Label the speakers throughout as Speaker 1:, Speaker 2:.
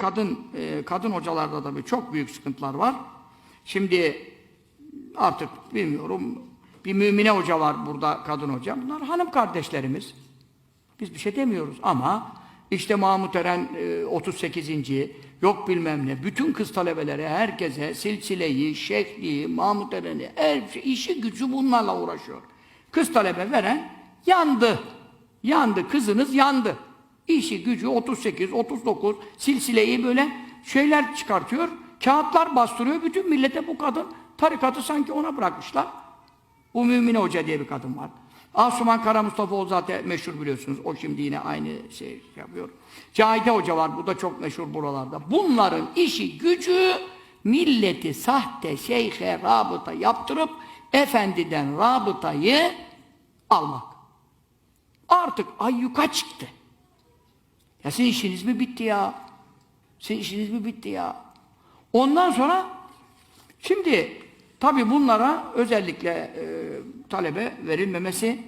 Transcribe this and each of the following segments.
Speaker 1: kadın e, kadın hocalarda da bir çok büyük sıkıntılar var. Şimdi artık bilmiyorum bir mümine hoca var burada kadın hoca. Bunlar hanım kardeşlerimiz. Biz bir şey demiyoruz ama işte Mahmut Eren e, 38. yok bilmem ne. Bütün kız talebelere, herkese silsileyi, şekliyi, Mahmut Eren'i, her şey, işi gücü bunlarla uğraşıyor. Kız talebe veren yandı. Yandı. Kızınız yandı. İşi gücü 38, 39 silsileyi böyle şeyler çıkartıyor. Kağıtlar bastırıyor. Bütün millete bu kadın tarikatı sanki ona bırakmışlar. Bu Mümine Hoca diye bir kadın var. Asuman Kara Mustafa zaten meşhur biliyorsunuz. O şimdi yine aynı şey yapıyor. Cahide Hoca var. Bu da çok meşhur buralarda. Bunların işi gücü milleti sahte şeyhe rabıta yaptırıp efendiden rabıtayı almak. Artık ayyuka çıktı. Ya sizin işiniz mi bitti ya? Sizin işiniz mi bitti ya? Ondan sonra şimdi tabi bunlara özellikle e, talebe verilmemesi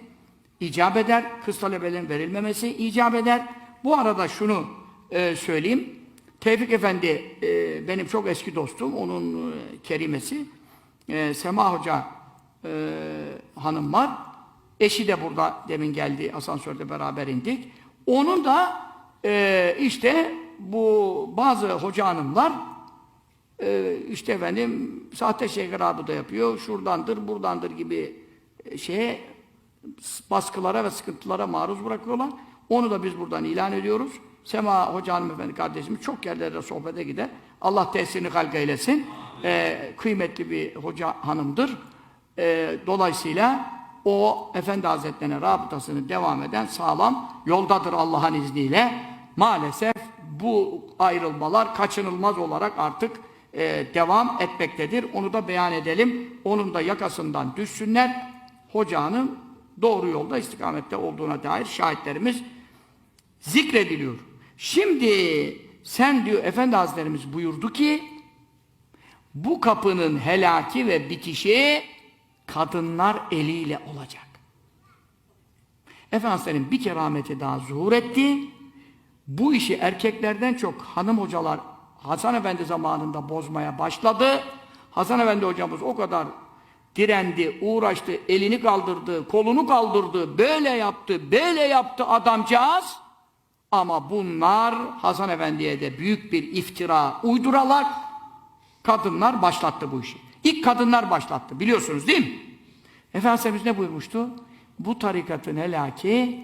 Speaker 1: icap eder. Kız talebelerin verilmemesi icap eder. Bu arada şunu e, söyleyeyim. Tevfik Efendi e, benim çok eski dostum. Onun e, kerimesi. E, Sema Hoca e, hanım var. Eşi de burada demin geldi. Asansörde beraber indik. Onun da e, işte bu bazı hoca hanımlar e, işte efendim sahte şeyh da yapıyor. Şuradandır, buradandır gibi e, şeye baskılara ve sıkıntılara maruz bırakıyorlar. Onu da biz buradan ilan ediyoruz. Sema Hoca Hanımefendi kardeşimiz çok yerlerde sohbete gider. Allah tesirini halk eylesin. Ee, kıymetli bir hoca hanımdır. Ee, dolayısıyla o Efendi Hazretlerine rabıtasını devam eden sağlam yoldadır Allah'ın izniyle. Maalesef bu ayrılmalar kaçınılmaz olarak artık e, devam etmektedir. Onu da beyan edelim. Onun da yakasından düşsünler. Hoca hanım doğru yolda istikamette olduğuna dair şahitlerimiz zikrediliyor. Şimdi sen diyor Efendi Hazretlerimiz buyurdu ki bu kapının helaki ve bitişi kadınlar eliyle olacak. Efendi Hazretleri'nin bir kerameti daha zuhur etti. Bu işi erkeklerden çok hanım hocalar Hasan Efendi zamanında bozmaya başladı. Hasan Efendi hocamız o kadar direndi, uğraştı, elini kaldırdı, kolunu kaldırdı, böyle yaptı, böyle yaptı adamcağız. Ama bunlar Hasan Efendi'ye de büyük bir iftira uyduralar. Kadınlar başlattı bu işi. İlk kadınlar başlattı biliyorsunuz değil mi? Efendimiz ne buyurmuştu? Bu tarikatın helaki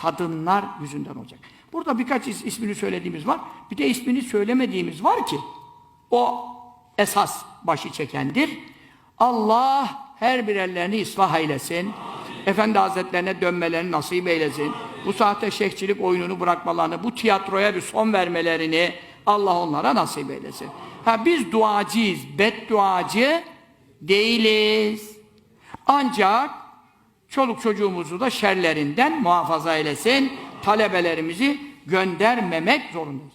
Speaker 1: kadınlar yüzünden olacak. Burada birkaç is ismini söylediğimiz var. Bir de ismini söylemediğimiz var ki o esas başı çekendir. Allah her bir ellerini ıslah eylesin. Efendi Hazretlerine dönmelerini nasip eylesin. Bu sahte şeyhçilik oyununu bırakmalarını, bu tiyatroya bir son vermelerini Allah onlara nasip eylesin. Ha biz duacıyız, bedduacı değiliz. Ancak çoluk çocuğumuzu da şerlerinden muhafaza eylesin. Talebelerimizi göndermemek zorundayız.